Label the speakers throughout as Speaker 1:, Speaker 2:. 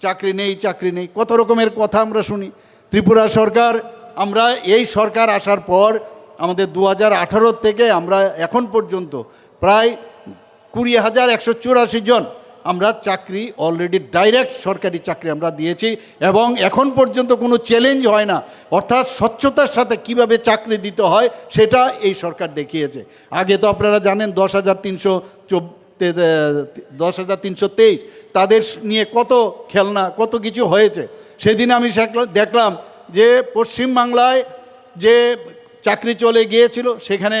Speaker 1: চাকরি নেই চাকরি নেই। কত রকমের কথা আমরা শুনি। ত্রিপুরা সরকার, আমরা এই সরকার আসার পর আমাদের দু হাজার আঠারো থেকে আমরা এখন পর্যন্ত প্রায় কুড়ি হাজার একশো চুরাশি জন আমরা চাকরি অলরেডি ডাইরেক্ট সরকারি চাকরি আমরা দিয়েছি এবং এখন পর্যন্ত কোনো চ্যালেঞ্জ হয় না। অর্থাৎ স্বচ্ছতার সাথে কীভাবে চাকরি দিতে হয় সেটা এই সরকার দেখিয়েছে। আগে তো আপনারা জানেন দশ হাজার তিনশো দশ হাজার তিনশো তেইশ তাদের নিয়ে কত খেলনা, কত কিছু হয়েছে। সেদিন আমি দেখলাম যে পশ্চিমবাংলায় যে চাকরি চলে গিয়েছিল, সেখানে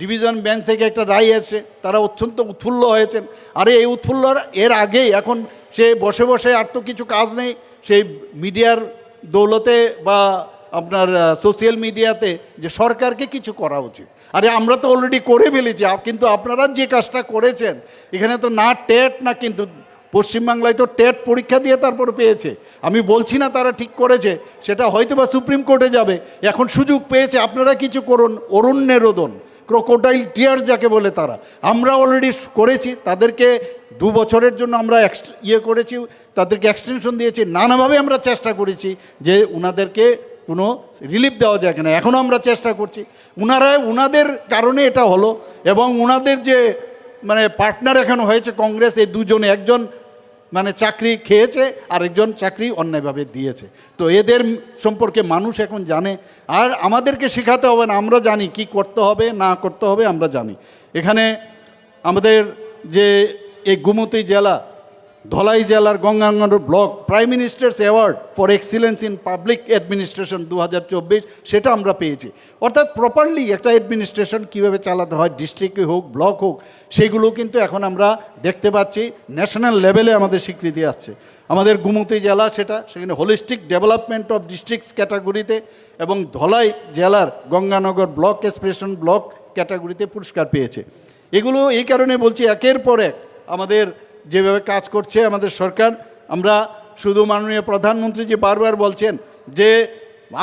Speaker 1: ডিভিশন বেঞ্চ থেকে একটা রায় এসে তারা অত্যন্ত উৎফুল্ল হয়েছেন। আরে এই উৎফুল্লর এর আগেই এখন সে বসে বসে আর তো কিছু কাজ নেই। সেই মিডিয়ার দৌলতে বা আপনার সোশ্যাল মিডিয়াতে যে সরকারকে কিছু করা উচিত। আরে আমরা তো অলরেডি করে ফেলেছি কিন্তু আপনারা যে কাজটা করেছেন, এখানে তো না টেট না কিন্তু পশ্চিমবাংলায় তো টেট পরীক্ষা দিয়ে তারপর পেয়েছে। আমি বলছি না তারা ঠিক করেছে, সেটা হয়তো বা সুপ্রিম কোর্টে যাবে। এখন সুযোগ পেয়েছে, আপনারা কিছু করুন। অরণ্যের রোদন ক্রোকোডাইল টিয়ার যাকে বলে তারা। আমরা অলরেডি করেছি, তাদেরকে দু বছরের জন্য আমরা ইয়ে করেছি, তাদেরকে এক্সটেনশন দিয়েছি। নানাভাবে আমরা চেষ্টা করেছি যে উনাদেরকে কোনো রিলিফ দেওয়া যায় কিনা। এখনও আমরা চেষ্টা করছি। উনারা, উনাদের কারণে এটা হলো এবং উনাদের যে মানে পার্টনার এখন হয়েছে, কংগ্রেস এই দুজনে, একজন মানে চাকরি খেয়েছে, আরেকজন চাকরি অন্যায়ভাবে দিয়েছে। তো এদের সম্পর্কে মানুষ এখন জানে, আর আমাদেরকে শেখাতে হবে না, আমরা জানি কি করতে হবে, না করতে হবে, আমরা জানি। এখানে আমাদের যে এই গুমতি জেলা ধলাই জেলার Ganganagar block prime minister's award for excellence in public administration দু হাজার চব্বিশ, সেটা আমরা পেয়েছি। অর্থাৎ প্রপারলি একটা অ্যাডমিনিস্ট্রেশন কীভাবে চালাতে হয় ডিস্ট্রিক্টে হোক ব্লক হোক, সেগুলো কিন্তু এখন আমরা দেখতে পাচ্ছি ন্যাশনাল লেভেলে আমাদের স্বীকৃতি আসছে। আমাদের গুমতি জেলা সেটা, সেখানে হোলিস্টিক ডেভেলপমেন্ট অফ ডিস্ট্রিক্টস ক্যাটাগরিতে এবং ধলাই জেলার গঙ্গানগর ব্লক এক্সপ্রেশন ব্লক ক্যাটাগরিতে পুরস্কার পেয়েছে। এগুলো এই কারণে বলছি, একের পর এক আমাদের যেভাবে কাজ করছে আমাদের সরকার, আমরা শুধু মাননীয় প্রধানমন্ত্রী যে বারবার বলছেন, যে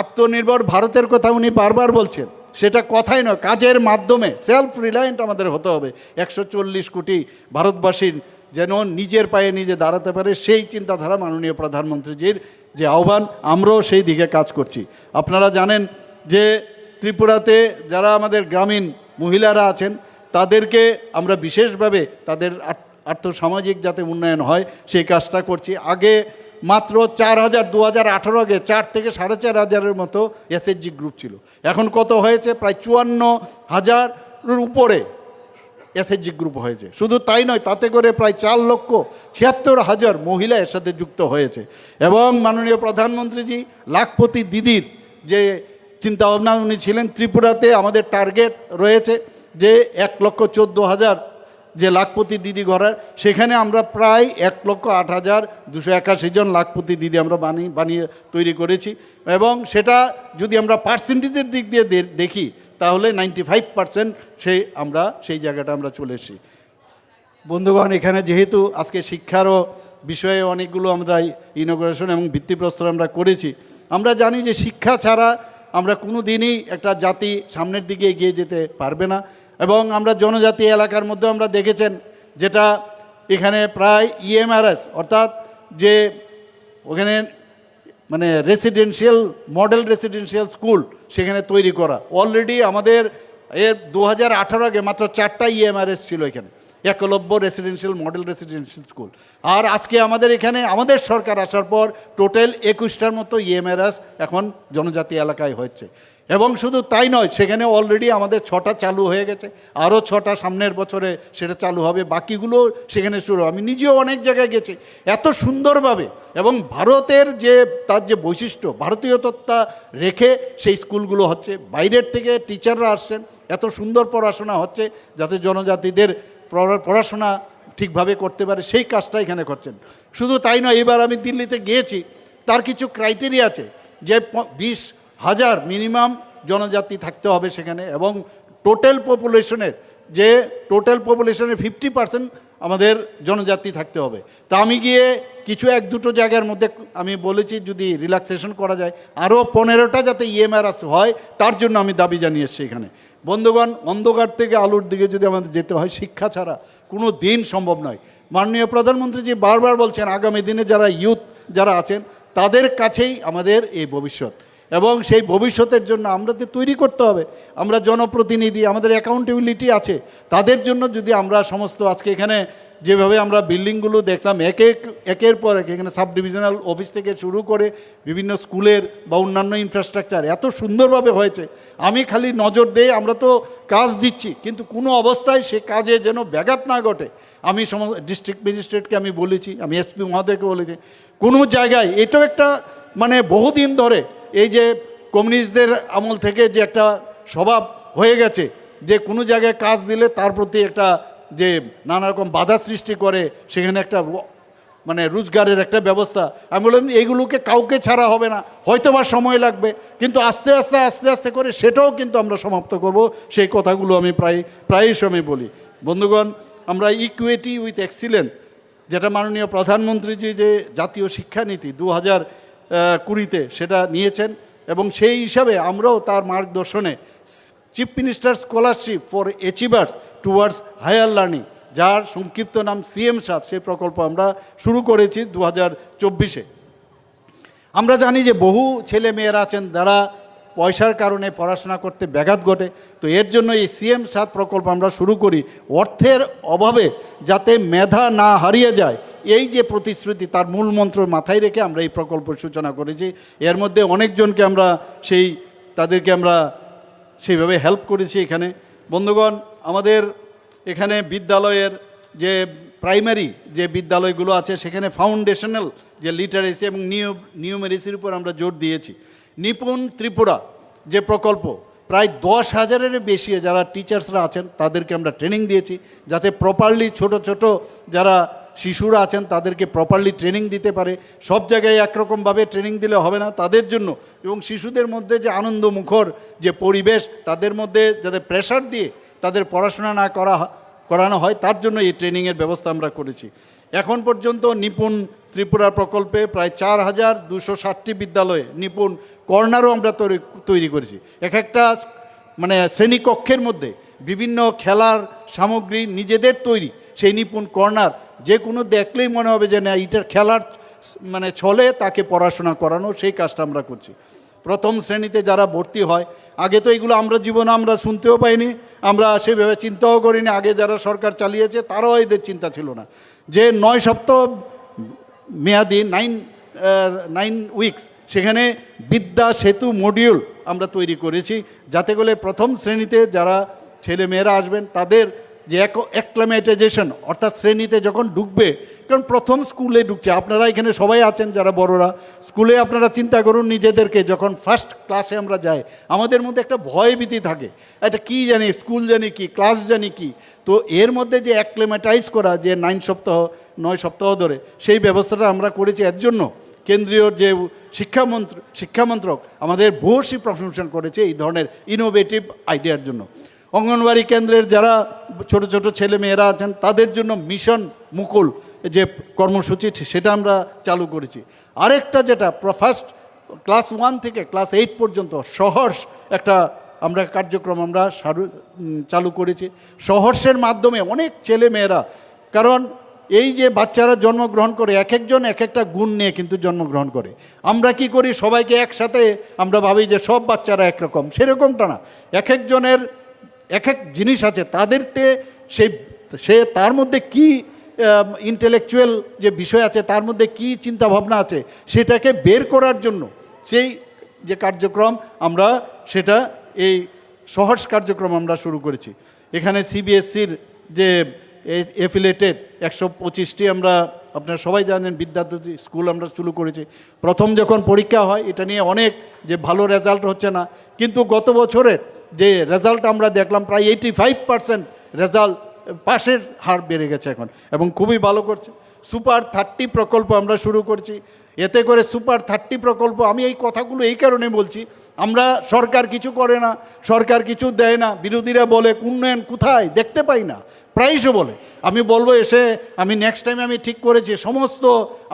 Speaker 1: আত্মনির্ভর ভারতের কথা উনি বারবার বলছেন, সেটা কথাই নয়, কাজের মাধ্যমে সেলফ রিলায়েন্ট আমাদের হতে হবে। একশো চল্লিশ কোটি ভারতবাসীর যেন নিজের পায়ে নিজে দাঁড়াতে পারে, সেই চিন্তাধারা মাননীয় প্রধানমন্ত্রীজির যে আহ্বান, আমরাও সেই দিকে কাজ করছি। আপনারা জানেন যে ত্রিপুরাতে যারা আমাদের গ্রামীণ মহিলারা আছেন, তাদেরকে আমরা বিশেষভাবে তাদের আর্থসামাজিক যাতে উন্নয়ন হয়, সেই কাজটা করছি। আগে মাত্র চার হাজার, দু হাজার আঠারো আগে চার থেকে সাড়ে চার হাজারের মতো এসএসজি গ্রুপ ছিল। এখন কত হয়েছে? প্রায় চুয়ান্ন হাজারের উপরে এসএসজি গ্রুপ হয়েছে। শুধু তাই নয়, তাতে করে প্রায় চার লক্ষ ছিয়াত্তর হাজার মহিলা এর সাথে যুক্ত হয়েছে। এবং মাননীয় প্রধানমন্ত্রীজি, লাখপতি দিদির যে চিন্তাভাবনা, উনি ছিলেন ত্রিপুরাতে, আমাদের টার্গেট রয়েছে যে এক লক্ষ চোদ্দ হাজার যে লাখপতি দিদি ঘরের, সেখানে আমরা প্রায় এক লক্ষ আট হাজার দুশো একাশি জন লাখপতি দিদি আমরা বানিয়ে বানিয়ে তৈরি করেছি। এবং সেটা যদি আমরা পার্সেন্টেজের দিক দিয়ে দেখি, তাহলে নাইনটি ফাইভ পার্সেন্ট সেই আমরা, সেই জায়গাটা আমরা চলে এসেছি। বন্ধুগণ, এখানে যেহেতু আজকে শিক্ষারও বিষয়ে অনেকগুলো আমরা ইনোগ্রেশন এবং ভিত্তিপ্রস্তর আমরা করেছি, আমরা জানি যে শিক্ষা ছাড়া আমরা কোনো দিনই একটা জাতি সামনের দিকে এগিয়ে যেতে পারবে না। এবং আমরা জনজাতি এলাকার মধ্যে আমরা দেখেছেন যেটা এখানে প্রায় ইএমআরএস অর্থাৎ যে ওখানে মানে রেসিডেন্সিয়াল মডেল রেসিডেন্সিয়াল স্কুল সেখানে তৈরি করা। অলরেডি আমাদের এর দু হাজার আঠারো আগে মাত্র চারটা ইএমআরএস ছিল এখানে। Eklavya residential model residential school আর আজকে আমাদের এখানে, আমাদের সরকার আসার পর টোটাল একুশটার মতো ইএমআরএস এখন জনজাতি এলাকায় হচ্ছে এবং শুধু তাই নয় সেখানে অলরেডি আমাদের ছটা চালু হয়ে গেছে। আরও ছটা সামনের বছরে সেটা চালু হবে, বাকিগুলো সেখানে শুরু আমি নিজেও অনেক জায়গায় গেছি, এত সুন্দরভাবে। এবং ভারতের যে, তার যে বৈশিষ্ট্য, ভারতীয় তত্ত্বা রেখে সেই স্কুলগুলো হচ্ছে। বাইরের থেকে টিচাররা আসছেন, এত সুন্দর পড়াশোনা হচ্ছে, যাতে জনজাতিদের পড়াশোনা ঠিকভাবে করতে পারে, সেই কাজটা এখানে করছেন। শুধু তাই নয়, এবার আমি দিল্লিতে গিয়েছি, তার কিছু ক্রাইটেরিয়া আছে। যে বিশ হাজার মিনিমাম জনজাতি থাকতে হবে সেখানে এবং টোটাল পপুলেশনের যে টোটাল পপুলেশনের ফিফটি পার্সেন্ট আমাদের জনজাতি থাকতে হবে। তা আমি গিয়ে কিছু এক দুটো জায়গার মধ্যে আমি বলেছি যদি রিল্যাক্সেশন করা যায়, আরও পনেরোটা যাতে ইএমআরএস হয়, তার জন্য আমি দাবি জানিয়ে এসেছি এখানে। বন্ধুগণ, অন্ধকার থেকে আলোর দিকে যদি আমাদের যেতে হয়, শিক্ষা ছাড়া কোনো দিন সম্ভব নয়। মাননীয় প্রধানমন্ত্রী জি বারবার বলছেন, আগামী দিনে যারা ইউথ যারা আছেন, তাদের কাছেই আমাদের এই ভবিষ্যৎ। এবং সেই ভবিষ্যতের জন্য আমাদের তৈরি করতে হবে। আমরা জনপ্রতিনিধি, আমাদের অ্যাকাউন্টেবিলিটি আছে। তাদের জন্য যদি আমরা সমস্ত আজকে এখানে যেভাবে আমরা বিল্ডিংগুলো দেখলাম, এক এক, একের পর এক, এখানে সাব ডিভিশনাল অফিস থেকে শুরু করে বিভিন্ন স্কুলের বা অন্যান্য ইনফ্রাস্ট্রাকচার এত সুন্দরভাবে হয়েছে। আমি খালি নজর দেই আমরা তো কাজ দিচ্ছি, কিন্তু কোনো অবস্থায় সে কাজে যেন ব্যাঘাত না ঘটে। আমি সম ডিস্ট্রিক্ট ম্যাজিস্ট্রেটকে আমি বলেছি, আমি এসপি মহোদয়কে বলেছি, কোনো জায়গায়, এটাও একটা মানে বহুদিন ধরে এই যে কমিউনিস্টদের আমল থেকে যে একটা স্বভাব হয়ে গেছে, যে কোনো জায়গায় কাজ দিলে তার প্রতি একটা যে নানা রকম বাধা সৃষ্টি করে, সেখানে একটা মানে রোজগারের একটা ব্যবস্থা। আমি বললাম, এইগুলোকে কাউকে ছাড়া হবে না। হয়তো বা সময় লাগবে, কিন্তু আস্তে আস্তে আস্তে আস্তে করে সেটাও কিন্তু আমরা সমাপ্ত করব। সেই কথাগুলো আমি প্রায়, প্রায়ই সময় বলি। বন্ধুগণ, আমরা ইকুইটি উইথ এক্সিলেন্স যেটা মাননীয় প্রধানমন্ত্রীজি যে জাতীয় শিক্ষানীতি দু হাজার কুড়িতে সেটা নিয়েছেন এবং সেই হিসাবে আমরাও তার মার্গদর্শনে chief minister scholarship for achiever towards higher learning, যার সংক্ষিপ্ত নাম সিএম সাত সেই প্রকল্প আমরা শুরু করেছি দু হাজার চব্বিশে। আমরা জানি যে বহু ছেলে মেয়েরা আছেন যারা পয়সার কারণে পড়াশোনা করতে ব্যাঘাত ঘটে, তো এর জন্য এই সিএম সাত প্রকল্প আমরা শুরু করি। অর্থের অভাবে যাতে মেধা না হারিয়ে যায় এই যে প্রতিশ্রুতি তার মূল মন্ত্র মাথায় রেখে আমরা এই প্রকল্প সূচনা করেছি। এর মধ্যে অনেকজনকে আমরা সেই, তাদেরকে আমরা সেইভাবে হেল্প করেছি এখানে। বন্ধুগণ, আমাদের এখানে বিদ্যালয়ের যে প্রাইমারি যে বিদ্যালয়গুলো আছে, সেখানে ফাউন্ডেশনাল যে লিটারেসি এবং নিউ নিউমেরেসির উপর আমরা জোর দিয়েছি। নিপুণ ত্রিপুরা যে প্রকল্প, প্রায় দশ হাজারের বেশি যারা টিচার্সরা আছেন, তাদেরকে আমরা ট্রেনিং দিয়েছি। যাতে প্রপারলি ছোট ছোট যারা শিশুরা আছেন, তাদেরকে প্রপারলি ট্রেনিং দিতে পারে। সব জায়গায় একরকমভাবে ট্রেনিং দিলে হবে না, তাদের জন্য। এবং শিশুদের মধ্যে যে আনন্দ মুখর যে পরিবেশ, তাদের মধ্যে যাদের প্রেশার দিয়ে তাদের পড়াশোনা না করা করানো হয়, তার জন্য এই ট্রেনিংয়ের ব্যবস্থা আমরা করেছি। এখন পর্যন্ত নিপুণ ত্রিপুরা প্রকল্পে প্রায় চার হাজার দুশো ষাটটি বিদ্যালয়ে নিপুণ কর্নারও আমরা তৈরি তৈরি করেছি। এক একটা মানে শ্রেণীকক্ষের মধ্যে বিভিন্ন খেলার সামগ্রী নিজেদের তৈরি। সেই নিপুণ কর্নার, যে কোনো দেখলেই মনে হবে যে না এটার খেলার মানে ছলে তাকে পড়াশোনা করানো, সেই কাজটা আমরা করছি। প্রথম শ্রেণীতে যারা ভর্তি হয়, আগে তো এগুলো আমরা জীবনে আমরা শুনতেও পাইনি, আমরা সেভাবে চিন্তাও করিনি, আগে যারা সরকার চালিয়েছে তারাও এদের চিন্তা ছিল না। যে নয় সপ্তাহ মেয়াদি, নাইন নাইন উইকস, সেখানে বিদ্যা সেতু মডিউল আমরা তৈরি করেছি, যাতে করে প্রথম শ্রেণীতে যারা ছেলে মেয়েরা আসবেন, তাদের যে অ্যাক্লামেটাইজেশন অর্থাৎ শ্রেণীতে যখন ঢুকবে, কারণ প্রথম স্কুলে ঢুকছে, আপনারা এখানে সবাই আছেন যারা বড়রা স্কুলে আপনারা চিন্তা করুন নিজেদেরকে, যখন ফার্স্ট ক্লাসে আমরা যাই, আমাদের মধ্যে একটা ভয়ভীতি থাকে, এটা কি জানি স্কুল জানি কি ক্লাস জানি কি, তো এর মধ্যে যে অ্যাক্লেমেটাইজ করা, যে নাইন সপ্তাহ, নয় সপ্তাহ ধরে, সেই ব্যবস্থাটা আমরা করেছি এর জন্য। কেন্দ্রীয় যে শিক্ষামন্ত্র, শিক্ষামন্ত্রক, আমাদের ভূয়সী প্রশংসা করেছে এই ধরনের ইনোভেটিভ আইডিয়ার জন্য। অঙ্গনবাড়ি কেন্দ্রের যারা ছোট ছোট ছেলে মেয়েরা আছেন, তাদের জন্য মিশন মুকুল যে কর্মসূচি সেটা আমরা চালু করেছি। আরেকটা যেটা ফার্স্ট ক্লাস ওয়ান থেকে ক্লাস এইট পর্যন্ত সহর্ষ একটা আমরা কার্যক্রম আমরা চালু করেছি। সহর্ষের মাধ্যমে অনেক ছেলে মেয়েরা, কারণ এই যে বাচ্চারা জন্মগ্রহণ করে এক একজন এক একটা গুণ নিয়ে কিন্তু জন্মগ্রহণ করে। আমরা কি করি, সবাইকে একসাথে আমরা ভাবি যে সব বাচ্চারা একরকম। সেরকমটা না। এক একজনের এক এক জিনিস আছে, তাদেরতে সেই সে তার মধ্যে কি ইন্টেলেকচুয়াল যে বিষয় আছে, তার মধ্যে কি চিন্তা ভাবনা আছে, সেটাকে বের করার জন্য সেই যে কার্যক্রম আমরা, সেটা এই সহজ কার্যক্রম আমরা শুরু করেছি। এখানে সিবিএসসির যে এফিলেটেড একশো পঁচিশটি আমরা, আপনারা সবাই জানেন, বিদ্যার্থী স্কুল আমরা শুরু করেছি। প্রথম যখন পরীক্ষা হয়, এটা নিয়ে অনেক যে ভালো রেজাল্ট হচ্ছে না, কিন্তু গত বছরের যে রেজাল্ট আমরা দেখলাম প্রায় এইটি ফাইভ পার্সেন্ট রেজাল্ট পাশের হার বেড়ে গেছে এখন এবং খুবই ভালো করছে। সুপার থার্টি প্রকল্প আমরা শুরু করছি। এতে করে সুপার থার্টি প্রকল্প, আমি এই কথাগুলো এই কারণে বলছি, আমরা সরকার কিছু করে না, সরকার কিছু দেয় না, বিরোধীরা বলে উন্নয়ন কোথায়? দেখতে পাই না। প্রায়শও বলে। আমি বলব এসে, আমি নেক্সট টাইম আমি ঠিক করেছি, সমস্ত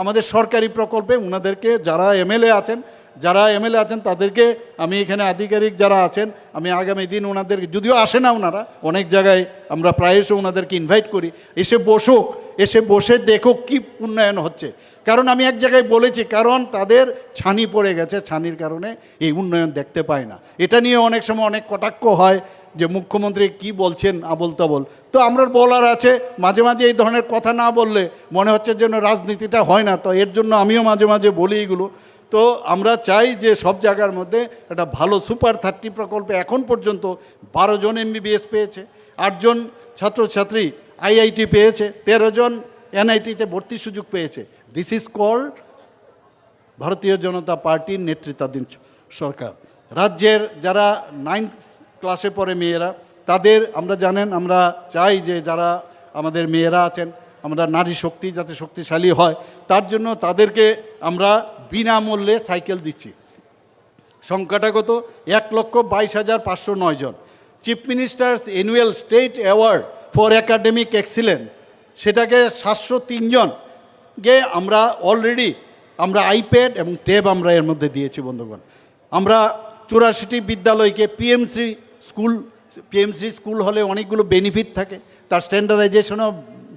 Speaker 1: আমাদের সরকারি প্রকল্পে ওনাদেরকে যারা এমএলএ আছেন যারা এমএলএ আছেন তাদেরকে আমি এখানে আধিকারিক যারা আছেন, আমি আগামী দিন ওনাদেরকে যদিও আসে না ওনারা, অনেক জায়গায় আমরা প্রায়শই ওনাদেরকে ইনভাইট করি। এসে বসুক, এসে বসে দেখো কি উন্নয়ন হচ্ছে। কারণ আমি এক জায়গায় বলেছি, কারণ তাদের ছানি পড়ে গেছে, ছানির কারণে এই উন্নয়ন দেখতে পায় না। এটা নিয়ে অনেক সময় অনেক কটাক্ষ হয় যে মুখ্যমন্ত্রী কি বলছেন আবল তাবল তো আমরা বলার আছে, মাঝে মাঝে এই ধরনের কথা না বললে মনে হচ্ছে যেন রাজনীতিটা হয় না। তো এর জন্য আমিও মাঝে মাঝে বলি এগুলো। তো আমরা চাই যে সব জায়গার মধ্যে একটা ভালো সুপার থার্টি প্রকল্পে এখন পর্যন্ত বারো জন এমবিবিএস পেয়েছে আটজন ছাত্রছাত্রী আইআইটি পেয়েছে, তেরো জন এনআইটিতে ভর্তির সুযোগ পেয়েছে। দিস ইজ কল্ড ভারতীয় জনতা পার্টির নেতৃত্বাধীন সরকার। রাজ্যের যারা নাইন্থ ক্লাসে পড়ে মেয়েরা, তাদের আমরা জানেন, আমরা চাই যে যারা আমাদের মেয়েরা আছেন, আমরা নারী শক্তি যাতে শক্তিশালী হয়, তার জন্য তাদেরকে আমরা বিনামূল্যে সাইকেল দিচ্ছি। সংখ্যাটা কত? এক লক্ষ বাইশ হাজার পাঁচশো নয় জন। Chief minister's annual state award for academic excellent সেটাকে সাতশো তিনজনকে আমরা অলরেডি আমরা আইপ্যাড এবং ট্যাব আমরা এর মধ্যে দিয়েছি, বন্ধুগণ। আমরা চুরাশিটি বিদ্যালয়কে পিএমসি স্কুল পিএমসি স্কুল হলে অনেকগুলো বেনিফিট থাকে। তার স্ট্যান্ডার্ডাইজেশনও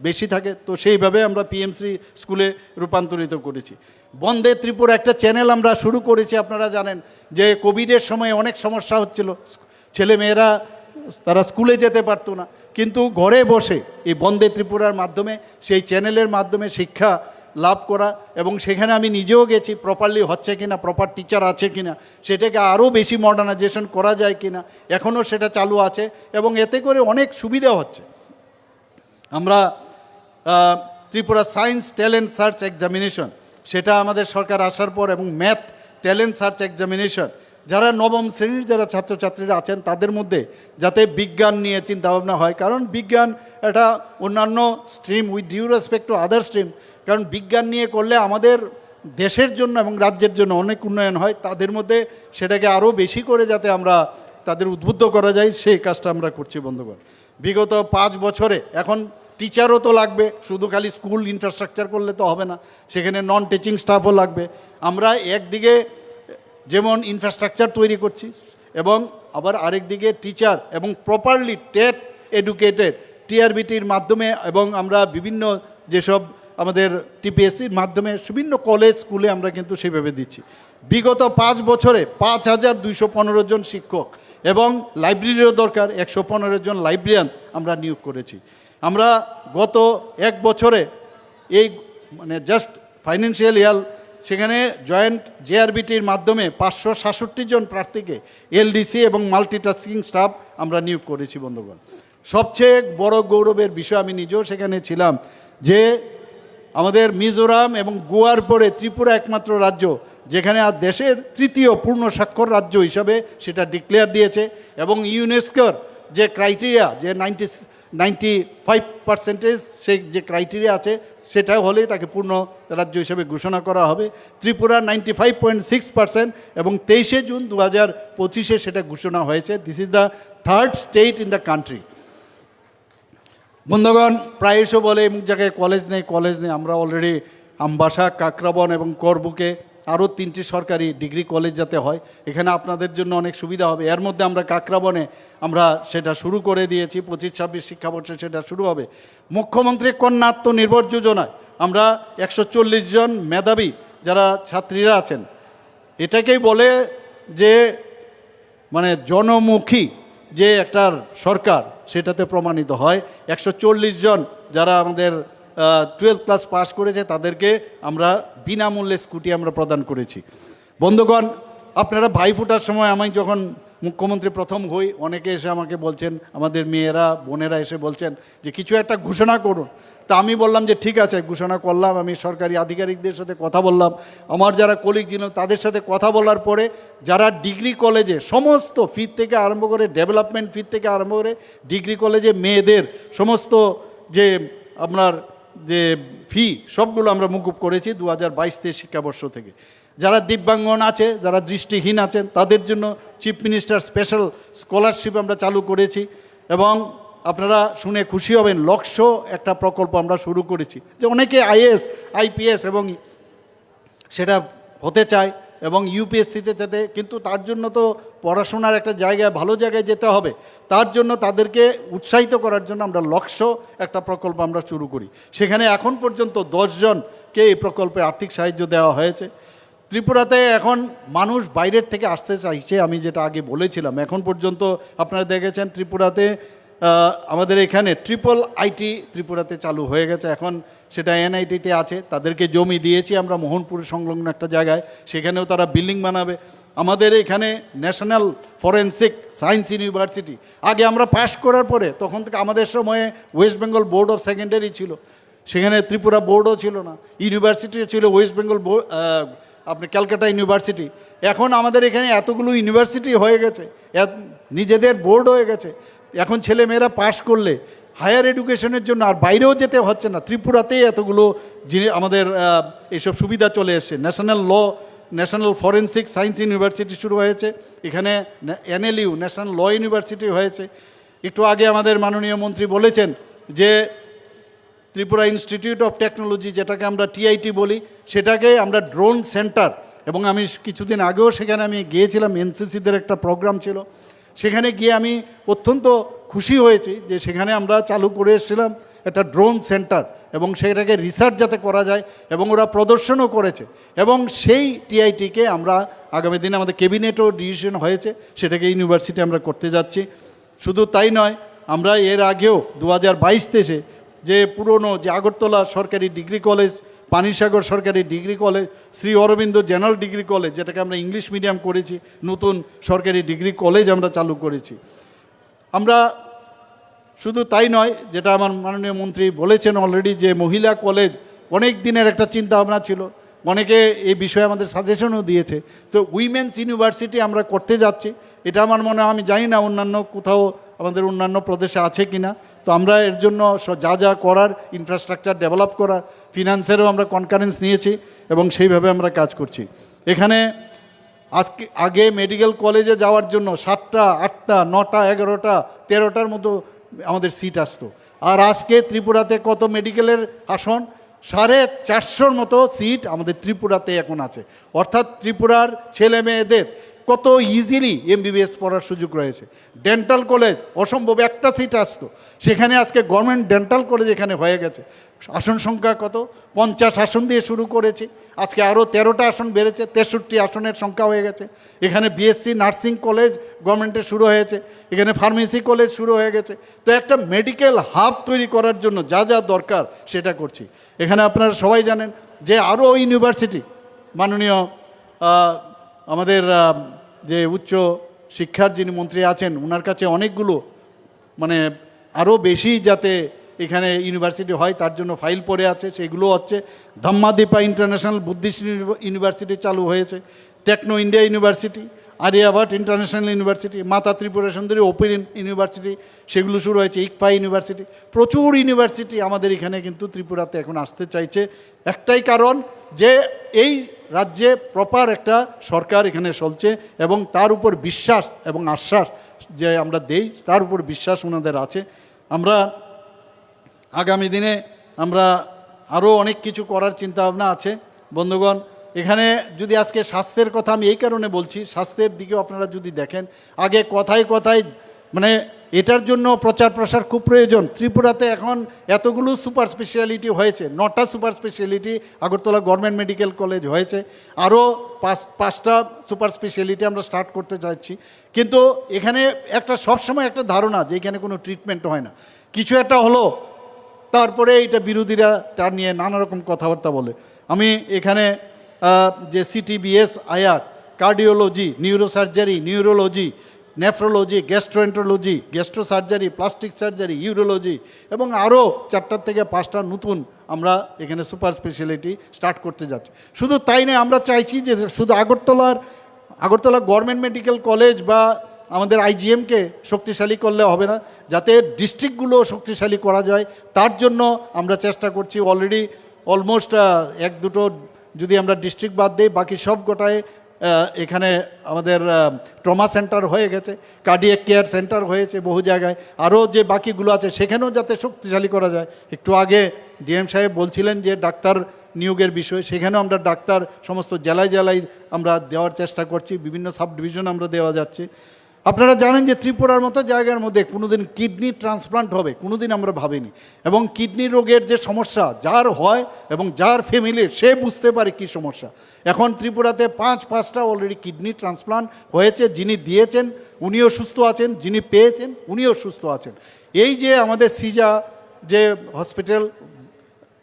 Speaker 1: বেশি থাকে, তো সেইভাবে আমরা পিএমসি স্কুলে রূপান্তরিত করেছি। বন্দে ত্রিপুরা একটা চ্যানেল আমরা শুরু করেছি, আপনারা জানেন যে কোভিডের সময় অনেক সমস্যা হচ্ছিল। ছেলে মেয়েরা তারা স্কুলে যেতে পারতো না। কিন্তু ঘরে বসে এই বন্দে ত্রিপুরার মাধ্যমে, সেই চ্যানেলের মাধ্যমে শিক্ষা লাভ করা এবং সেখানে আমি নিজেও গেছি প্রপারলি হচ্ছে কিনা প্রপার টিচার আছে কিনা, সেটাকে আরও বেশি মডার্নাইজেশন করা যায় কিনা, এখনও সেটা চালু আছে এবং এতে করে অনেক সুবিধা হচ্ছে। আমরা Tripura science talent search examination, সেটা আমাদের সরকার আসার পর এবং ম্যাথ ট্যালেন্ট সার্চ এক্সামিনেশন, যারা নবম শ্রেণির যারা ছাত্রছাত্রীরা আছেন, তাদের মধ্যে যাতে বিজ্ঞান নিয়ে চিন্তাভাবনা হয়। কারণ বিজ্ঞান এটা অন্যান্য stream, with due respect to other stream, কারণ বিজ্ঞান নিয়ে করলে আমাদের দেশের জন্য এবং রাজ্যের জন্য অনেক উন্নয়ন হয়, তাদের মধ্যে সেটাকে আরও বেশি করে যাতে আমরা তাদের উদ্বুদ্ধ করা যায়, সেই কাজটা আমরা করছি বন্ধুগণ। বিগত পাঁচ বছরে, এখন টিচারও তো লাগবে, শুধু খালি স্কুল ইনফ্রাস্ট্রাকচার করলে তো হবে না, সেখানে নন টিচিং স্টাফও লাগবে। আমরা একদিকে যেমন ইনফ্রাস্ট্রাকচার তৈরি করছি, এবং আবার আরেক দিকে টিচার এবং প্রপারলি টেট এডুকেটেড টিআরবিটির মাধ্যমে এবং আমরা বিভিন্ন যেসব আমাদের টিপিএসসির মাধ্যমে বিভিন্ন কলেজ স্কুলে আমরা কিন্তু সেভাবে দিচ্ছি। বিগত পাঁচ বছরে পাঁচ হাজার দুইশো পনেরো জন শিক্ষক এবং লাইব্রেরিরও দরকার, একশো পনেরো জন লাইব্রেরিয়ান আমরা নিয়োগ করেছি। আমরা গত এক বছরে এই মানে জাস্ট ফাইন্যান্সিয়াল ইয়াল সেখানে জয়েন্ট জেআরবিটির মাধ্যমে পাঁচশো সাতষট্টি জন প্রার্থীকে এলডিসি এবং মাল্টিটাস্কিং স্টাফ আমরা নিয়োগ করেছি, বন্ধুগণ। সবচেয়ে বড় গৌরবের বিষয় আমি নিজেও সেখানে ছিলাম যে আমাদের মিজোরাম এবং গোয়ার পরে ত্রিপুরা একমাত্র রাজ্য, যেখানে আর দেশের তৃতীয় পূর্ণ স্বাক্ষর রাজ্য হিসাবে সেটা ডিক্লেয়ার দিয়েছে এবং ইউনেস্কোর যে ক্রাইটেরিয়া যে নাইনটি নাইনটি ফাইভ পার্সেন্টেজ সেই যে ক্রাইটেরিয়া আছে সেটা হলেই তাকে পূর্ণ রাজ্য হিসেবে ঘোষণা করা হবে। Tripura ninety five point six percent এবং তেইশে জুন দু হাজার পঁচিশে সেটা ঘোষণা হয়েছে। This is the third state in the country বন্ধুগণ, প্রায়শ বলে এমুক জায়গায় কলেজ নেই কলেজ নেই। আমরা অলরেডি আমবাসা, কাকরাবন এবং করবুকে আরও তিনটি সরকারি ডিগ্রি কলেজ যাতে হয়, এখানে আপনাদের জন্য অনেক সুবিধা হবে। এর মধ্যে আমরা কাকরাবনে আমরা সেটা শুরু করে দিয়েছি, পঁচিশ, ছাব্বিশ শিক্ষাবর্ষে সেটা শুরু হবে। মুখ্যমন্ত্রী কন্যা আত্মনির্ভর যোজনায় আমরা একশো চল্লিশ জন মেধাবী যারা ছাত্রীরা আছেন, এটাকেই বলে যে মানে জনমুখী যে একটা সরকার, সেটাতে প্রমাণিত হয়। একশো চল্লিশ জন যারা আমাদের টুয়েলভ ক্লাস পাস করেছে, তাদেরকে আমরা বিনামূল্যে স্কুটি আমরা প্রদান করেছি। বন্ধুগণ, আপনারা ভাই ভাইফোঁটার সময় আমি যখন মুখ্যমন্ত্রী প্রথম হই, অনেকে এসে আমাকে বলছেন, আমাদের মেয়েরা, বোনেরা এসে বলছেন যে, কিছু একটা ঘোষণা করুন। তা আমি বললাম যে, ঠিক আছে, ঘোষণা করলাম, আমি সরকারি আধিকারিকদের সাথে কথা বললাম। আমার যারা কলিগ ছিল, তাদের সাথে কথা বলার পরে যারা ডিগ্রি কলেজে সমস্ত ফি থেকে আরম্ভ করে ডেভেলপমেন্ট ফি থেকে আরম্ভ করে ডিগ্রি কলেজে মেয়েদের, সমস্ত যে, আপনার যে ফি সবগুলো আমরা মুকুব করেছি দু হাজার বাইশ তেইশ শিক্ষাবর্ষ থেকে। যারা দিব্যাঙ্গন আছে, যারা দৃষ্টিহীন আছেন, তাদের জন্য চিফ মিনিস্টার স্পেশাল স্কলারশিপ আমরা চালু করেছি এবং আপনারা শুনে খুশি হবেন লক্ষ্য একটা প্রকল্প আমরা শুরু করেছি। যে অনেকে আইএস আইপিএস এবং সেটা হতে চায়। এবং ইউপিএসসিতে যাতে, কিন্তু তার জন্য তো পড়াশোনার একটা জায়গায় ভালো জায়গায় যেতে হবে। তার জন্য তাদেরকে উৎসাহিত করার জন্য আমরা লক্ষ্য একটা প্রকল্প আমরা শুরু করি। সেখানে এখন পর্যন্ত দশজনকে এই প্রকল্পে আর্থিক সাহায্য দেওয়া হয়েছে। ত্রিপুরাতে এখন মানুষ বাইরের থেকে আসতে চাইছে, আমি যেটা আগে বলেছিলাম। এখন পর্যন্ত আপনারা দেখেছেন ত্রিপুরাতে আমাদের এখানে ট্রিপল আইটি ত্রিপুরাতে চালু হয়ে গেছে। এখন সেটা এনআইটিতে আছে। তাদেরকে জমি দিয়েছি আমরা মোহনপুর সংলগ্ন একটা জায়গায়। সেখানেও তারা বিল্ডিং বানাবে। আমাদের এখানে ন্যাশনাল ফরেন্সিক সায়েন্স ইউনিভার্সিটি। আগে আমরা পাশ করার পরে তখন থেকে আমাদের সময়ে West Bengal board of secondary ছিল। সেখানে ত্রিপুরা বোর্ডও ছিল না। ইউনিভার্সিটিও ছিল ওয়েস্ট বেঙ্গল বোর্ড আপনি ক্যালকাটা ইউনিভার্সিটি। এখন আমাদের এখানে এতগুলো ইউনিভার্সিটি হয়ে গেছে। নিজেদের বোর্ড হয়ে গেছে। এখন ছেলেমেয়েরা পাশ করলে হায়ার এডুকেশনের জন্য আর বাইরেও যেতে হচ্ছে না। ত্রিপুরাতেই এতগুলো যিনি আমাদের এইসব সুবিধা চলে এসছে। National law national forensic science university শুরু হয়েছে। এখানে এনএলইউ ন্যাশনাল ল ইউনিভার্সিটি হয়েছে। একটু আগে আমাদের মাননীয় মন্ত্রী বলেছেন যে ত্রিপুরা ইনস্টিটিউট অফ টেকনোলজি যেটাকে আমরা টিআইটি বলি, সেটাকে আমরা ড্রোন সেন্টার এবং আমি কিছুদিন আগেও সেখানে আমি গিয়েছিলাম এনসিসিদের একটা প্রোগ্রাম ছিল। সেখানে গিয়ে আমি অত্যন্ত খুশি হয়েছি যে সেখানে আমরা চালু করে এসেছিলাম একটা ড্রোন সেন্টার এবং সেটাকে রিসার্চ যাতে করা যায় এবং ওরা প্রদর্শনও করেছে এবং সেই টিআইটিকে আমরা আগামী দিনে আমাদের ক্যাবিনেটও ডিসিশন হয়েছে, সেটাকে ইউনিভার্সিটি আমরা করতে যাচ্ছি। শুধু তাই নয়, আমরা এর আগেও দু হাজার বাইশ যে পুরনো যে আগরতলা সরকারি ডিগ্রি কলেজ পানিসাগর সরকারি degree college, Shri Aurobindo general degree college, যেটাকে আমরা ইংলিশ মিডিয়াম করেছি, নতুন সরকারি ডিগ্রি কলেজ আমরা চালু করেছি। আমরা শুধু তাই নয়, যেটা আমার মাননীয় মন্ত্রী বলেছেন অলরেডি যে মহিলা কলেজ অনেক দিনের একটা চিন্তা ভাবনা ছিল। অনেকে এই বিষয়ে আমাদের সাজেশনও দিয়েছে। তো উইমেন্স ইউনিভার্সিটি আমরা করতে যাচ্ছি। এটা আমার মনে হয়, আমি জানি না অন্যান্য কোথাও আমাদের অন্যান্য প্রদেশে আছে কি না তো আমরা এর জন্য যা যা করার ইনফ্রাস্ট্রাকচার ডেভেলপ করার ফিনান্সেরও আমরা কনকারেন্স নিয়েছি এবং সেইভাবে আমরা কাজ করছি। এখানে আজকে, আগে মেডিকেল কলেজে যাওয়ার জন্য সাতটা, আটটা, নটা, এগারোটা, তেরোটার মতো আমাদের সিট আসতো। আর আজকে ত্রিপুরাতে কত মেডিকেলের আসন? সাড়ে চারশোর মতো সিট আমাদের ত্রিপুরাতে এখন আছে। অর্থাৎ ত্রিপুরার ছেলে মেয়েদের কত ইজিলি এমবিবিএস পড়ার সুযোগ রয়েছে। ডেন্টাল কলেজ অসম্ভব, একটা সিট আসতো। সেখানে আজকে গভর্নমেন্ট ডেন্টাল কলেজ এখানে হয়ে গেছে। আসন সংখ্যা কত? পঞ্চাশ আসন দিয়ে শুরু করেছি। আজকে আরও তেরোটা আসন বেড়েছে, তেষট্টি আসনের সংখ্যা হয়ে গেছে। এখানে বিএসসি নার্সিং কলেজ গভর্নমেন্টের শুরু হয়েছে। এখানে ফার্মেসি কলেজ শুরু হয়ে গেছে। তো একটা মেডিকেল হাব তৈরি করার জন্য যা যা দরকার সেটা করছি। এখানে আপনারা সবাই জানেন যে আরও ইউনিভার্সিটি মাননীয় আমাদের যে উচ্চ শিক্ষার যিনি মন্ত্রী আছেন ওনার কাছে অনেকগুলো মানে আরও বেশি যাতে এখানে ইউনিভার্সিটি হয়, তার জন্য ফাইল পড়ে আছে, সেগুলো হচ্ছে ধাম্মাদীপা ইন্টারন্যাশনাল বুদ্ধিস্ট ইউনিভার্সিটি চালু হয়েছে, Techno India university, Aryabhatt international university, Mata Tripura Sundari open university, সেগুলো শুরু হয়েছে, ইকফা ইউনিভার্সিটি, প্রচুর ইউনিভার্সিটি আমাদের এখানে কিন্তু ত্রিপুরাতে এখন আসতে চাইছে। একটাই কারণ যে এই রাজ্যে প্রপার একটা সরকার এখানে চলছে এবং তার উপর বিশ্বাস এবং আশ্বাস যে আমরা দেই, তার উপর বিশ্বাস ওনাদের আছে। আমরা আগামী দিনে আমরা আরও অনেক কিছু করার চিন্তা ভাবনা আছে। বন্ধুগণ, এখানে যদি আজকে স্বাস্থ্যের কথা আমি এই কারণে বলছি, স্বাস্থ্যের দিকেও আপনারা যদি দেখেন, আগে কথায় কথায় মানে এটার জন্য প্রচার প্রসার খুব প্রয়োজন। ত্রিপুরাতে এখন এতগুলো সুপার স্পেশালিটি হয়েছে, নটা super speciality Agartala government medical college হয়েছে। আরও পাঁচ, পাঁচটা সুপার স্পেশালিটি আমরা স্টার্ট করতে চাইছি। কিন্তু এখানে একটা সবসময় একটা ধারণা যে এখানে কোনো ট্রিটমেন্ট হয় না। কিছু একটা হলো, তারপরে এটা বিরোধীরা তার নিয়ে নানা রকম কথাবার্তা বলে। আমি এখানে যে সিটিবিএস, আয়ার, cardiology, neurosurgery, neurology nephrology gastroenterology gastro surgery plastic surgery urology এবং আরও চারটার থেকে পাঁচটা নতুন আমরা এখানে সুপার স্পেশালিটি স্টার্ট করতে যাচ্ছি। শুধু তাই নয়, আমরা চাইছি যে শুধু আগরতলার, আগরতলা গভর্নমেন্ট মেডিকেল কলেজ বা আমাদের আইজিএমকে শক্তিশালী করলে হবে না, যাতে ডিস্ট্রিক্টগুলো শক্তিশালী করা যায়। তার জন্য আমরা চেষ্টা করছি অলরেডি অলমোস্ট এক দুটো যদি আমরা ডিস্ট্রিক্ট বাদ দিই, বাকি সব গোটায় এখানে আমাদের ট্রমা সেন্টার হয়ে গেছে কার্ডিয়াক কেয়ার সেন্টার হয়েছে বহু জায়গায়। আরও যে বাকিগুলো আছে, সেখানেও যাতে শক্তিশালী করা যায়। একটু আগে ডিএম সাহেব বলছিলেন যে ডাক্তার নিয়োগের বিষয়ে, সেখানেও আমরা ডাক্তার সমস্ত জেলায় জেলায় আমরা দেওয়ার চেষ্টা করছি, বিভিন্ন সাব ডিভিশন আমরা দেওয়া যাচ্ছে। আপনারা জানেন যে ত্রিপুরার মতো জায়গার মধ্যে কোনোদিন কিডনি ট্রান্সপ্লান্ট হবে, কোনোদিন আমরা ভাবিনি। এবং কিডনি রোগের যে সমস্যা, যার হয় এবং যার ফ্যামিলির সে বুঝতে পারে কী সমস্যা। এখন ত্রিপুরাতে পাঁচ, পাঁচটা অলরেডি কিডনি ট্রান্সপ্লান্ট হয়েছে, যিনি দিয়েছেন, উনিও সুস্থ আছেন, যিনি পেয়েছেন, উনিও সুস্থ আছেন। এই যে আমাদের সিজা যে হসপিটাল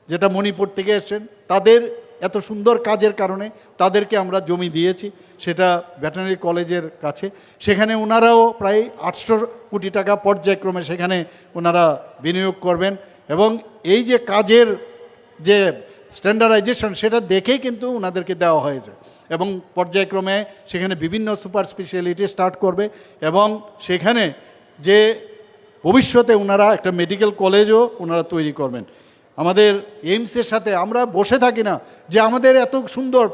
Speaker 1: যেটা মণিপুর থেকে এসেছেন, তাদের এত সুন্দর কাজের কারণে তাদেরকে আমরা জমি দিয়েছি, সেটা ভেটেনারি কলেজের কাছে। সেখানে ওনারাও প্রায় আটশো কোটি টাকা পর্যায়ক্রমে সেখানে ওনারা বিনিয়োগ করবেন এবং এই যে কাজের যে স্ট্যান্ডার্ডাইজেশন সেটা দেখেই কিন্তু ওনাদেরকে দেওয়া হয়েছে এবং পর্যায়ক্রমে সেখানে বিভিন্ন সুপার স্পেশালিটি স্টার্ট করবে এবং সেখানে যে ভবিষ্যতে ওনারা একটা মেডিকেল কলেজও ওনারা তৈরি করবেন। আমাদের এইমসের সাথে আমরা বসে থাকি না যে আমাদের এত সুন্দর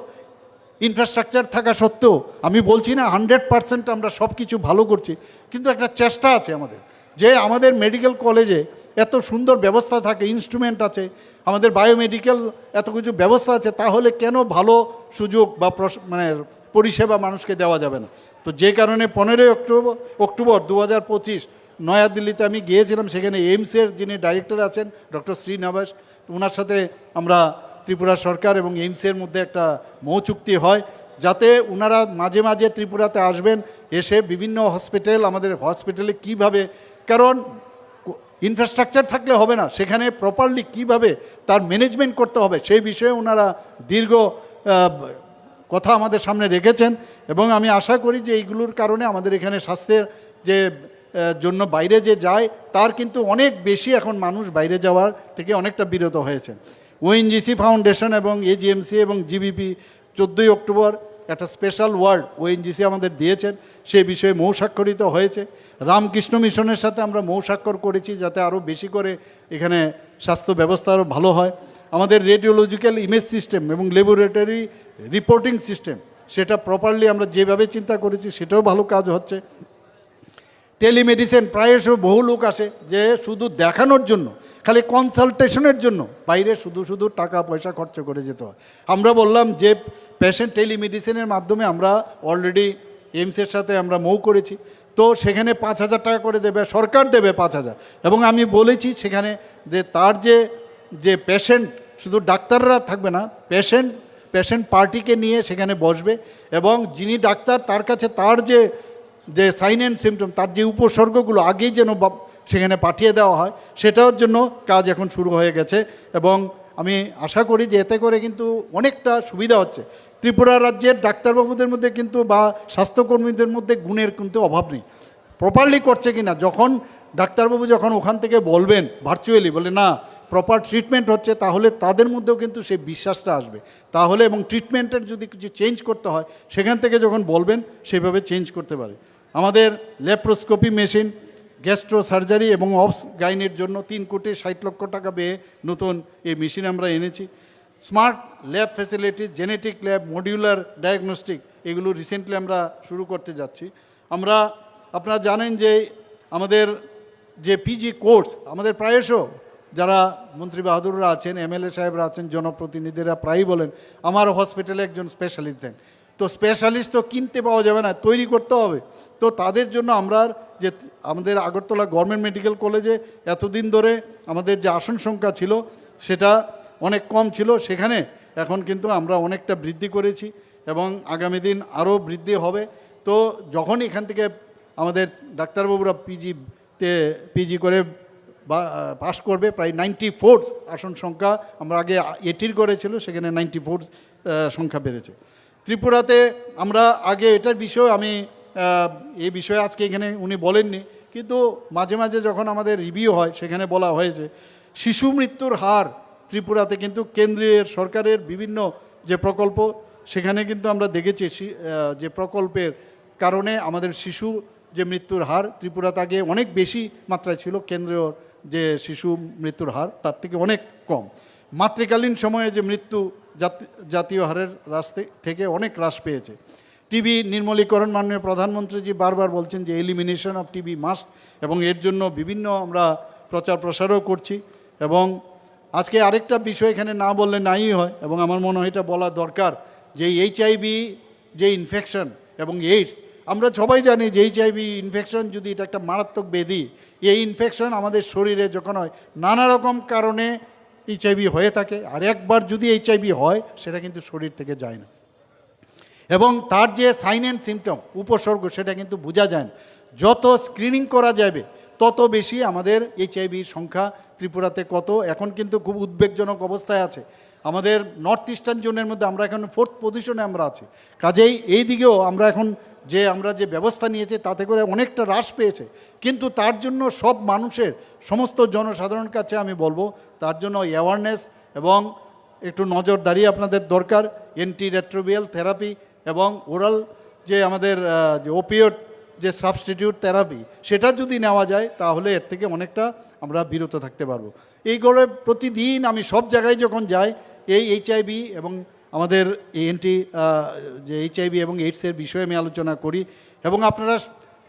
Speaker 1: ইনফ্রাস্ট্রাকচার থাকা সত্ত্বেও, আমি বলছি না হান্ড্রেড পারসেন্ট আমরা সব কিছু ভালো করছি, কিন্তু একটা চেষ্টা আছে আমাদের। যে আমাদের মেডিকেল কলেজে এত সুন্দর ব্যবস্থা থাকে ইনস্ট্রুমেন্ট আছে, আমাদের বায়োমেডিক্যাল এত কিছু ব্যবস্থা আছে, তাহলে কেন ভালো সুযোগ বা মানে পরিষেবা মানুষকে দেওয়া যাবে না? তো যে কারণে পনেরোই অক্টোবর অক্টোবর দু হাজার পঁচিশ নয়াদিল্লিতে আমি গিয়েছিলাম, সেখানে এইমসের যিনি ডাইরেক্টর আছেন ডক্টর শ্রীনিবাস ওনার সাথে আমরা ত্রিপুরা সরকার এবং এইমসের মধ্যে একটা মৌ চুক্তি হয়, যাতে ওনারা মাঝে মাঝে ত্রিপুরাতে আসবেন, এসে বিভিন্ন হসপিটাল আমাদের হসপিটালে কীভাবে, কারণ ইনফ্রাস্ট্রাকচার থাকলে হবে না, সেখানে প্রপারলি কীভাবে তার ম্যানেজমেন্ট করতে হবে, সেই বিষয়ে ওনারা দীর্ঘ কথা আমাদের সামনে রেখেছেন, এবং আমি আশা করি যে এইগুলোর কারণে আমাদের এখানে স্বাস্থ্যের যে জন্য বাইরে যে যায়, তার কিন্তু অনেক বেশি এখন মানুষ বাইরে যাওয়ার থেকে অনেকটা বিরত হয়েছে। ওএনজিসি ফাউন্ডেশন এবং এজিএমসি এবং জিবিপি চোদ্দোই অক্টোবর একটা স্পেশাল ওয়ার্ড ওএনজিসি আমাদের দিয়েছেন সেই বিষয়ে মৌ স্বাক্ষরিত হয়েছে। রামকৃষ্ণ মিশনের সাথে আমরা মৌ স্বাক্ষর করেছি যাতে আরও বেশি করে এখানে স্বাস্থ্য ব্যবস্থা আরও ভালো হয়। আমাদের রেডিওলজিক্যাল ইমেজ সিস্টেম এবং ল্যাবরেটরি রিপোর্টিং সিস্টেম সেটা প্রপারলি আমরা যেভাবে চিন্তা করেছি, সেটাও ভালো কাজ হচ্ছে। টেলিমেডিসিন প্রায়শ বহু লোক আসে যে শুধু দেখানোর জন্য, খালি কনসালটেশনের জন্য, বাইরে শুধু শুধু টাকা, পয়সা খরচ করে যেতে হয়। আমরা বললাম যে পেশেন্ট টেলিমেডিসিনের মাধ্যমে আমরা অলরেডি এইমসের সাথে আমরা মৌ করেছি, তো সেখানে পাঁচ হাজার টাকা করে দেবে, সরকার দেবে পাঁচ হাজার। এবং আমি বলেছি সেখানে যে তার যে যে পেশেন্ট শুধু ডাক্তাররা থাকবে না পেশেন্ট পেশেন্ট পার্টিকে নিয়ে সেখানে বসবে এবং যিনি ডাক্তার, তার কাছে তার যে যে সাইন অ্যান্ড সিমটম তার যে উপসর্গগুলো আগেই যেন সেখানে পাঠিয়ে দেওয়া হয়, সেটার জন্য কাজ এখন শুরু হয়ে গেছে। এবং আমি আশা করি যে এতে করে কিন্তু অনেকটা সুবিধা হচ্ছে। ত্রিপুরা রাজ্যের ডাক্তারবাবুদের মধ্যে কিন্তু বা স্বাস্থ্যকর্মীদের মধ্যে গুণের কিন্তু অভাব নেই। প্রপারলি করছে কি না যখন ডাক্তারবাবু যখন ওখান থেকে বলবেন ভার্চুয়ালি বলে না প্রপার ট্রিটমেন্ট হচ্ছে, তাহলে তাদের মধ্যেও কিন্তু সেই বিশ্বাসটা আসবে। তাহলে এবং ট্রিটমেন্টের যদি কিছু চেঞ্জ করতে হয়, সেখান থেকে যখন বলবেন, সেভাবে চেঞ্জ করতে পারে। আমাদের ল্যাপ্রোস্কোপি মেশিন গ্যাস্ট্রো সার্জারি এবং অফস গাইনের জন্য তিন কোটি ষাট লক্ষ টাকা ব্যয়ে নতুন এই মেশিন আমরা এনেছি। Smart lab facility, genetic lab, modular diagnostic এগুলো রিসেন্টলি আমরা শুরু করতে যাচ্ছি। আমরা, আপনারা জানেন যে আমাদের যে পিজি কোর্স, আমাদের প্রায়শ যারা মন্ত্রী বাহাদুররা আছেন, এমএলএ সাহেবরা আছেন, জনপ্রতিনিধিরা প্রায়ই বলেন, আমার হসপিটালে একজন স্পেশালিস্ট দেন। তো স্পেশালিস্ট তো কিনতে পাওয়া যাবে না, তৈরি করতে হবে। তো তাদের জন্য আমরা যে আমাদের আগরতলা গভর্নমেন্ট মেডিকেল কলেজে এতদিন ধরে আমাদের যে আসন সংখ্যা ছিল, সেটা অনেক কম ছিল। সেখানে এখন কিন্তু আমরা অনেকটা বৃদ্ধি করেছি এবং আগামী দিন আরও বৃদ্ধি হবে। তো যখন এখান থেকে আমাদের ডাক্তারবাবুরা পিজিতে পিজি করে বা পাস করবে, প্রায় নাইনটি ফোর আসন সংখ্যা আমরা আগে এটির করেছিল, সেখানে নাইনটি ফোর সংখ্যা বেড়েছে। ত্রিপুরাতে আমরা আগে এটার বিষয়ে আমি এই বিষয়ে আজকে এখানে উনি বলেননি, কিন্তু মাঝে মাঝে যখন আমাদের রিভিউ হয়, সেখানে বলা হয়েছে, শিশু মৃত্যুর হার ত্রিপুরাতে কিন্তু কেন্দ্রীয় সরকারের বিভিন্ন যে প্রকল্প, সেখানে কিন্তু আমরা দেখেছি যে প্রকল্পের কারণে আমাদের শিশু যে মৃত্যুর হার ত্রিপুরাতে আগে অনেক বেশি মাত্রায় ছিল, কেন্দ্রীয় যে শিশু মৃত্যুর হার তার থেকে অনেক কম। মাতৃকালীন সময়ে যে মৃত্যু জাতীয় হারের হ্রাস থেকে অনেক হ্রাস পেয়েছে। টিবি নির্মলীকরণ মাননীয় প্রধানমন্ত্রীজি বারবার বলছেন যে এলিমিনেশন অফ টিবি মাস্ট এবং এর জন্য বিভিন্ন আমরা প্রচার প্রসারও করছি এবং আজকে আরেকটা বিষয় এখানে না বললে নাই হয় এবং আমার মনে হয় এটা বলা দরকার যে এইচআইভি যে ইনফেকশন এবং এইডস আমরা সবাই জানি যে এইচআইভি ইনফেকশন যদি এটা একটা মারাত্মক ব্যাধি, এই ইনফেকশন আমাদের শরীরে যখন হয়, নানা রকম কারণে এইচআইভি হয়ে থাকে, আর একবার যদি এইচআইভি হয়, সেটা কিন্তু শরীর থেকে যায় না। এবং তার যে সাইন অ্যান্ড সিমটম উপসর্গ, সেটা কিন্তু বোঝা যায় না। যত স্ক্রিনিং করা যাবে তত বেশি আমাদের এইচআইভির সংখ্যা ত্রিপুরাতে কত? এখন কিন্তু খুব উদ্বেগজনক অবস্থায় আছে। আমাদের নর্থ ইস্টার্ন জোনের মধ্যে আমরা এখন ফোর্থ পজিশনে আমরা আছি। কাজেই এই দিকেও আমরা এখন যে আমরা যে ব্যবস্থা নিয়েছি, তাতে করে অনেকটা হ্রাস পেয়েছে। কিন্তু তার জন্য সব মানুষের, সমস্ত জনসাধারণ কাছে আমি বলব, তার জন্য অ্যাওয়ারনেস এবং একটু নজরদারি আপনাদের দরকার। এন্টি রেট্রোবিয়াল থেরাপি এবং ওরাল যে আমাদের যে ওপিওড যে সাবস্টিটিউট থেরাপি সেটা যদি নেওয়া যায়, তাহলে এর থেকে অনেকটা আমরা বিরত থাকতে পারব। এই করে প্রতিদিন আমি সব জায়গায় যখন যাই, এই এইচআইভি এবং আমাদের এন্টি যে এইচআইভি এবং এইডসের বিষয়ে আমি আলোচনা করি এবং আপনারা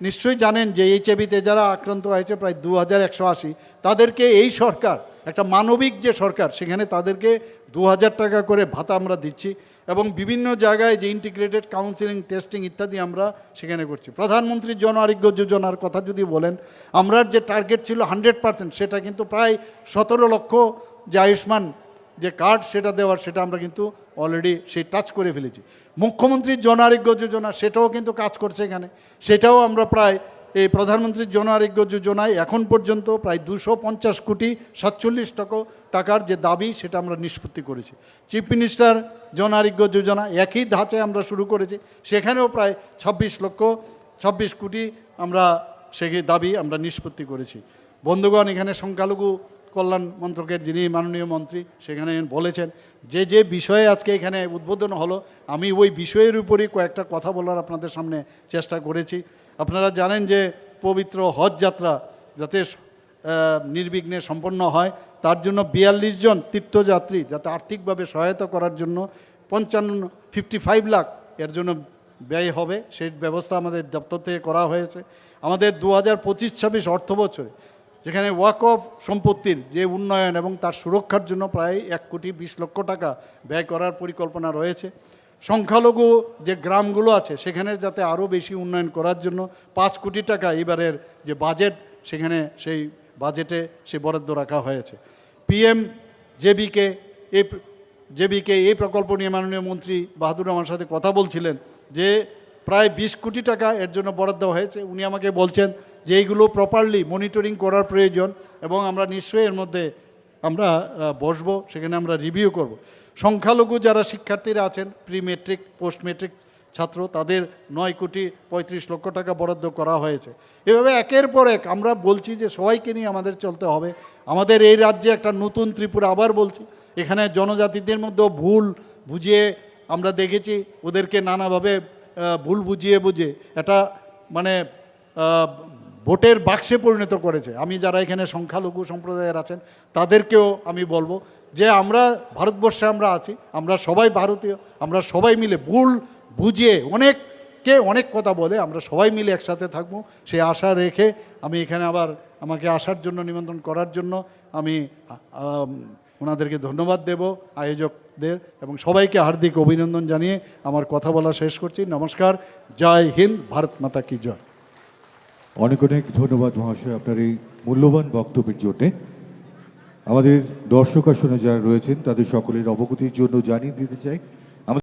Speaker 1: নিশ্চয়ই জানেন যে এইচআইভিতে যারা আক্রান্ত হয়েছে প্রায় দু হাজার একশো আশি, তাদেরকে এই সরকার, একটা মানবিক যে সরকার, সেখানে তাদেরকে দু হাজার টাকা করে ভাতা আমরা দিচ্ছি। এবং বিভিন্ন জায়গায় যে ইন্টিগ্রেটেড কাউন্সিলিং টেস্টিং ইত্যাদি আমরা সেখানে করছি। প্রধানমন্ত্রী জন আরোগ্য যোজনার কথা যদি বলেন আমরা যে টার্গেট ছিল হান্ড্রেড পার্সেন্ট সেটা কিন্তু প্রায় সতেরো লক্ষ যে আয়ুষ্মান যে কার্ড সেটা দেওয়ার, সেটা আমরা কিন্তু অলরেডি সেই টাচ করে ফেলেছি। মুখ্যমন্ত্রীর জন আরোগ্য যোজনা, সেটাও কিন্তু কাজ করছে এখানে। সেটাও আমরা প্রায় এই প্রধানমন্ত্রীর জন আরোগ্য যোজনায় এখন পর্যন্ত প্রায় দুশো পঞ্চাশ কোটি সাতচল্লিশ টাকা টাকার যে দাবি, সেটা আমরা নিষ্পত্তি করেছি। চিফ মিনিস্টার জন আরোগ্য যোজনা একই ধাঁচে আমরা শুরু করেছি। সেখানেও প্রায় ছাব্বিশ লক্ষ ছাব্বিশ কোটি আমরা সে দাবি আমরা নিষ্পত্তি করেছি। বন্ধুগণ, এখানে সংখ্যালঘু কল্যাণ মন্ত্রকের যিনি মাননীয় মন্ত্রী, সেখানে বলেছেন, যে যে বিষয়ে আজকে এখানে উদ্বোধন হলো, আমি ওই বিষয়ের উপরই কয়েকটা কথা বলার আপনাদের সামনে চেষ্টা করেছি। আপনারা জানেন যে পবিত্র হজ যাত্রা যাতে নির্বিঘ্নে সম্পন্ন হয়, তার জন্য বিয়াল্লিশ জন তীর্থযাত্রী যাতে আর্থিকভাবে সহায়তা করার জন্য পঞ্চান্ন ফিফটি ফাইভ লাখ এর জন্য ব্যয় হবে। সেই ব্যবস্থা আমাদের দপ্তর থেকে করা হয়েছে। আমাদের দু হাজার পঁচিশ, ছাব্বিশ অর্থ বছরে যেখানে ওয়াক অফ সম্পত্তির যে উন্নয়ন এবং তার সুরক্ষার জন্য প্রায় এক কোটি বিশ লক্ষ টাকা ব্যয় করার পরিকল্পনা রয়েছে। সংখ্যালঘু যে গ্রামগুলো আছে সেখানে যাতে আরও বেশি উন্নয়ন করার জন্য পাঁচ কোটি টাকা এবারের যে বাজেট, সেখানে সেই বাজেটে সে বরাদ্দ রাখা হয়েছে। পিএম জেবিকে, এই জেবিকে এই প্রকল্প নিয়ে মাননীয় মন্ত্রী বাহাদুর আমার সাথে কথা বলছিলেন যে প্রায় বিশ কোটি টাকা এর জন্য বরাদ্দ হয়েছে। উনি আমাকে বলছেন যে এইগুলো প্রপারলি মনিটরিং করার প্রয়োজন এবং আমরা নিশ্চয়ই এর মধ্যে আমরা বসবো, সেখানে আমরা রিভিউ করব। সংখ্যালঘু যারা শিক্ষার্থীরা আছেন প্রি মেট্রিক পোস্ট মেট্রিক ছাত্র, তাদের নয় কোটি পঁয়ত্রিশ লক্ষ টাকা বরাদ্দ করা হয়েছে। এভাবে একের পর এক আমরা বলছি যে সবাইকে নিয়ে আমাদের চলতে হবে। আমাদের এই রাজ্যে একটা নতুন ত্রিপুরা আবার বলছি, এখানে জনজাতিদের মধ্যেও ভুল বুঝিয়ে আমরা দেখেছি, ওদেরকে নানাভাবে ভুল বুঝিয়ে বুঝে এটা মানে ভোটের বাক্সে পরিণত করেছে। আমি যারা এখানে সংখ্যালঘু সম্প্রদায়ের আছেন, তাদেরকেও আমি বলব যে আমরা ভারতবর্ষে আমরা আছি, আমরা সবাই ভারতীয়, আমরা সবাই মিলে ভুল বুঝিয়ে অনেককে অনেক কথা বলে আমরা সবাই মিলে একসাথে থাকব। সেই আশা রেখে আমি এখানে আবার আমাকে আসার জন্য, নিমন্ত্রণ করার জন্য আমি, ওনাদেরকে ধন্যবাদ দেব আয়োজকদের এবং সবাইকে হার্দিক অভিনন্দন জানিয়ে আমার কথা বলা শেষ করছি। নমস্কার, জয় হিন্দ, ভারত মাতা কি জয়।
Speaker 2: অনেক অনেক ধন্যবাদ মহাশয় আপনার এই মূল্যবান বক্তব্যের জন্যে। আমাদের দর্শক আসনে যারা রয়েছেন তাদের সকলের অবগতির জন্য জানিয়ে দিতে চাই